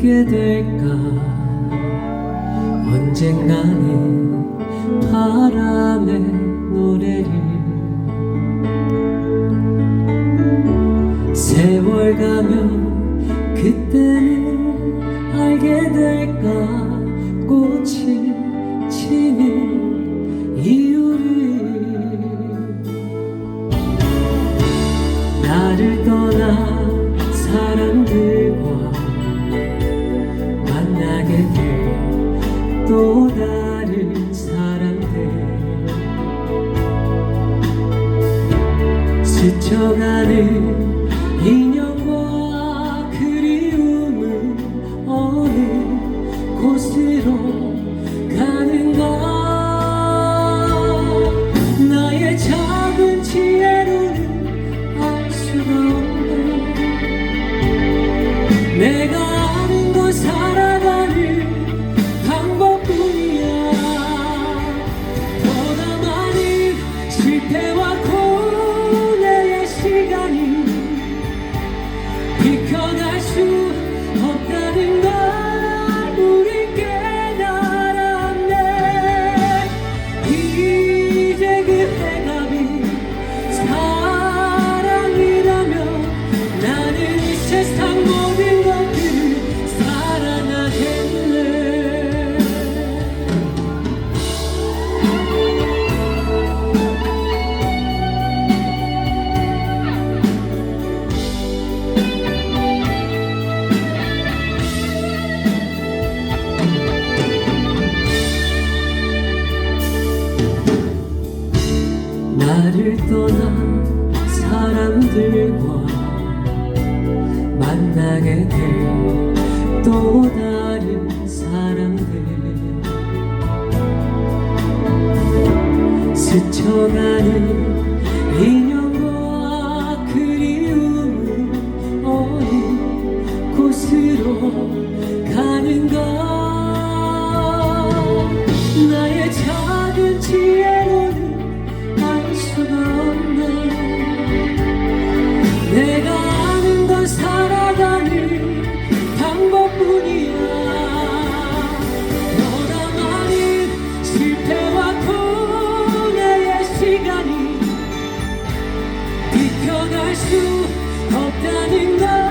듣게 될까? 언젠가는 바람의 노래를 세월 가면 그때는 알게 될까? 꽃이 스쳐가는 인연과 그리움은 어느 곳으로 나를 떠난 사람들과 만나게 될 또 다른 사람들. 스쳐가는 수 없다는 걸.